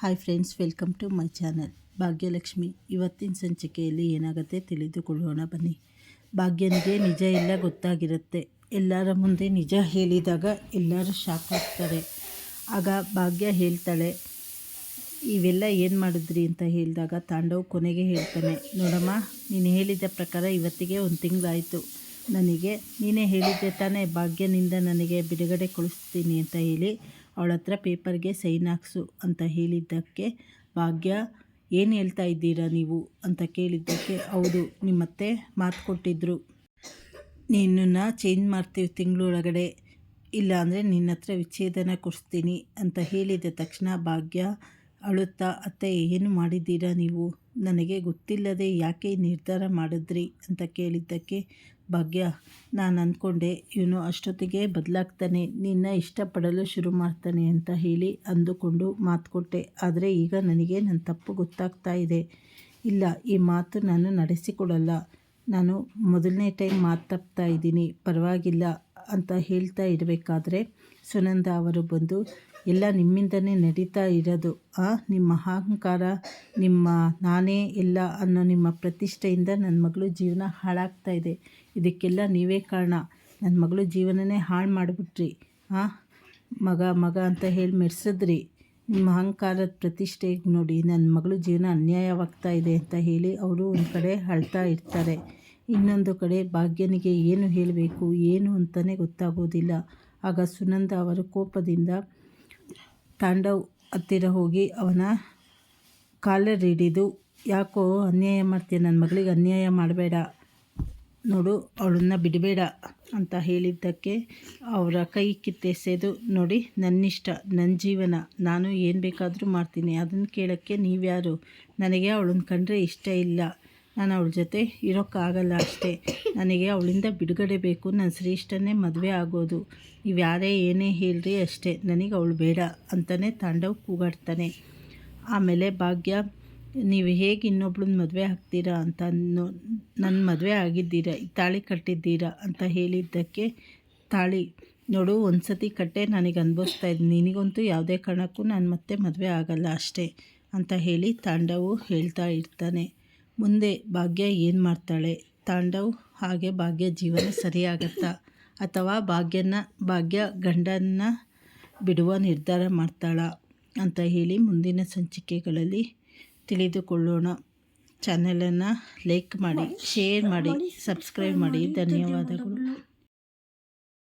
Hi friends welcome to my channel Bhagyalakshmi, ಇವತ್ತಿನ ಸಂಚಿಕೆಯಲ್ಲಿ ಏನಾಗುತ್ತೆ ತಿಳಿದುಕೊಳ್ಳೋಣ ಬನ್ನಿ. ಭಾಗ್ಯನಿಗೆ ನಿಜ ಎಲ್ಲ ಗೊತ್ತಾಗಿರುತ್ತೆ. ಎಲ್ಲರ ಮುಂದೆ ನಿಜ ಹೇಳಿದಾಗ ಎಲ್ಲರೂ ಶಾಕ್ ಆಗ್ತಾರೆ. ಆಗ ಭಾಗ್ಯ ಹೇಳ್ತಾಳೆ, ಇವೆಲ್ಲ ಏನು ಮಾಡಿದ್ರಿ? ಅಂತ ಹೇಳಿದಾಗ ತಾಂಡವ್ ಕೊನೆಗೆ ಹೇಳ್ತಾನೆ, ನೋಡಮ್ಮ, ನೀನು ಹೇಳಿದ ಪ್ರಕಾರ ಇವತ್ತಿಗೆ ಒಂದು ತಿಂಗಳಾಯಿತು. ನನಗೆ ನೀನೇ ಹೇಳಿದ್ದೆ ತಾನೇ, ಭಾಗ್ಯನಿಂದ ನನಗೆ ಬಿಡುಗಡೆ ಕೊಡಿಸ್ತೀನಿ ಅಂತ ಹೇಳಿ ಅವಳ ಹತ್ರ ಪೇಪರ್ಗೆ ಸೈನ್ ಹಾಕ್ಸು ಅಂತ ಹೇಳಿದ್ದಕ್ಕೆ, ಭಾಗ್ಯ, ಏನು ಹೇಳ್ತಾ ಇದ್ದೀರಾ ನೀವು? ಅಂತ ಕೇಳಿದ್ದಕ್ಕೆ, ಹೌದು, ನಿಮ್ಮತ್ತೆ ಮಾತು ಕೊಟ್ಟಿದ್ದರು ನಿನ್ನನ್ನು ಚೇಂಜ್ ಮಾಡ್ತೀವಿ ತಿಂಗಳೊಳಗಡೆ. ಇಲ್ಲ ಅಂದರೆ ನಿನ್ನ ಹತ್ರ ವಿಚ್ಛೇದನ ಕೊಡಿಸ್ತೀನಿ ಅಂತ ಹೇಳಿದ ತಕ್ಷಣ, ಭಾಗ್ಯ, ಅಳುತ್ತಾ, ಅತ್ತೆ, ಏನು ಮಾಡಿದ್ದೀರಾ ನೀವು? ನನಗೆ ಗೊತ್ತಿಲ್ಲದೆ ಯಾಕೆ ನಿರ್ಧಾರ ಮಾಡಿದ್ರಿ ಅಂತ ಕೇಳಿದ್ದಕ್ಕೆ ಭಾಗ್ಯ, ನಾನು ಅಂದ್ಕೊಂಡೆ ಇವನು ಅಷ್ಟೊತ್ತಿಗೆ ಬದಲಾಗ್ತಾನೆ, ನಿನ್ನ ಇಷ್ಟಪಡಲು ಶುರು ಮಾಡ್ತಾನೆ ಅಂತ ಹೇಳಿ ಅಂದುಕೊಂಡು ಮಾತು ಕೊಟ್ಟೆ. ಆದರೆ ಈಗ ನನಗೆ ನನ್ನ ತಪ್ಪು ಗೊತ್ತಾಗ್ತಾ ಇದೆ. ಇಲ್ಲ, ಈ ಮಾತು ನಾನು ನಡೆಸಿಕೊಡಲ್ಲ. ನಾನು ಮೊದಲನೇ ಟೈಮ್ ಮಾತು ತಪ್ತಾ ಇದ್ದೀನಿ, ಪರವಾಗಿಲ್ಲ ಅಂತ ಹೇಳ್ತಾ ಇರಬೇಕಾದ್ರೆ ಸುನಂದ ಅವರು ಬಂದು ಎಲ್ಲ ನಿಮ್ಮಿಂದನೇ ನಡೀತಾ ಇರೋದು. ಆ, ನಿಮ್ಮ ಅಹಂಕಾರ, ನಿಮ್ಮ ನಾನೇ ಎಲ್ಲ ಅನ್ನೋ ನಿಮ್ಮ ಪ್ರತಿಷ್ಠೆಯಿಂದ ನನ್ನ ಮಗಳು ಜೀವನ ಹಾಳಾಗ್ತಾ ಇದೆ. ಇದಕ್ಕೆಲ್ಲ ನೀವೇ ಕಾರಣ. ನನ್ನ ಮಗಳು ಜೀವನನೇ ಹಾಳು ಮಾಡಿಬಿಟ್ರಿ. ಆ, ಮಗ ಮಗ ಅಂತ ಹೇಳಿ ಮೆರೆಸಿದ್ರಿ. ನಿಮ್ಮ ಅಹಂಕಾರದ ಪ್ರತಿಷ್ಠೆಗೆ ನೋಡಿ ನನ್ನ ಮಗಳು ಜೀವನ ಅನ್ಯಾಯವಾಗ್ತಾ ಇದೆ ಅಂತ ಹೇಳಿ ಅವರು ಒಂದು ಕಡೆ ಅಳ್ತಾ ಇರ್ತಾರೆ. ಇನ್ನೊಂದು ಕಡೆ ಭಾಗ್ಯನಿಗೆ ಏನು ಹೇಳಬೇಕು, ಏನು ಅಂತಲೇ ಗೊತ್ತಾಗೋದಿಲ್ಲ. ಆಗ ಸುನಂದ ಅವರ ಕೋಪದಿಂದ ತಾಂಡವ್ ಹತ್ತಿರ ಹೋಗಿ ಅವನ ಕಾಲರ್ ಹಿಡಿದು ಯಾಕೋ ಅನ್ಯಾಯ ಮಾಡ್ತೀಯ ನನ್ನ ಮಗಳಿಗೆ? ಅನ್ಯಾಯ ಮಾಡಬೇಡ ನೋಡು, ಅವಳನ್ನು ಬಿಡಬೇಡ ಅಂತ ಹೇಳಿದ್ದಕ್ಕೆ ಅವರ ಕೈ ಕಿತ್ತೆಸೆದು, ನೋಡಿ, ನನ್ನಿಷ್ಟ ನನ್ನ ಜೀವನ, ನಾನು ಏನು ಬೇಕಾದರೂ ಮಾಡ್ತೀನಿ. ಅದನ್ನು ಕೇಳೋಕ್ಕೆ ನೀವ್ಯಾರು? ನನಗೆ ಅವಳನ್ನ ಕಂಡ್ರೆ ಇಷ್ಟ ಇಲ್ಲ. ನಾನು ಅವಳ ಜೊತೆ ಇರೋಕ್ಕಾಗಲ್ಲ ಅಷ್ಟೇ. ನನಗೆ ಅವಳಿಂದ ಬಿಡುಗಡೆ ಬೇಕು. ನನ್ನ ಶ್ರೇಷ್ಠನೇ ಮದುವೆ ಆಗೋದು. ನೀವು ಯಾರೇ ಏನೇ ಹೇಳ್ರಿ ಅಷ್ಟೇ. ನನಗೆ ಅವಳು ಬೇಡ ಅಂತಲೇ ತಾಂಡವ್ ಕೂಗಾಡ್ತಾನೆ. ಆಮೇಲೆ ಭಾಗ್ಯ, ನೀವು ಹೇಗೆ ಇನ್ನೊಬ್ಳನ್ನ ಮದುವೆ ಆಗ್ತೀರಾ ಅಂತ ನನ್ನ ಮದುವೆ ಆಗಿದ್ದೀರಾ ತಾಳಿ ಕಟ್ಟಿದ್ದೀರಾ ಅಂತ ಹೇಳಿದ್ದಕ್ಕೆ ತಾಳಿ, ನೋಡು ಒಂದು ಸತಿ ಕಟ್ಟೆ ನನಗೆ ಅನುಭವಿಸ್ತಾ ಇದ್ದೀನಿ ನಿನಗಂತೂ ಯಾವುದೇ ಕಾರಣಕ್ಕೂ ನಾನು ಮತ್ತೆ ಮದುವೆ ಆಗಲ್ಲ ಅಷ್ಟೇ ಅಂತ ಹೇಳಿ ತಾಂಡವು ಹೇಳ್ತಾ ಇರ್ತಾನೆ. ಮುಂದೆ ಭಾಗ್ಯ ಏನು ಮಾಡ್ತಾಳೆ? ತಾಂಡವ್ ಹಾಗೆ ಭಾಗ್ಯ ಜೀವನ ಸರಿಯಾಗತ್ತಾ? ಅಥವಾ ಭಾಗ್ಯನ, ಭಾಗ್ಯ ಗಂಡನ ಬಿಡುವ ನಿರ್ಧಾರ ಮಾಡ್ತಾಳಾ? ಅಂತ ಹೇಳಿ ಮುಂದಿನ ಸಂಚಿಕೆಗಳಲ್ಲಿ ತಿಳಿದುಕೊಳ್ಳೋಣ. ಚಾನೆಲನ್ನು ಲೈಕ್ ಮಾಡಿ ಶೇರ್ ಮಾಡಿ ಸಬ್ಸ್ಕ್ರೈಬ್ ಮಾಡಿ. ಧನ್ಯವಾದಗಳು.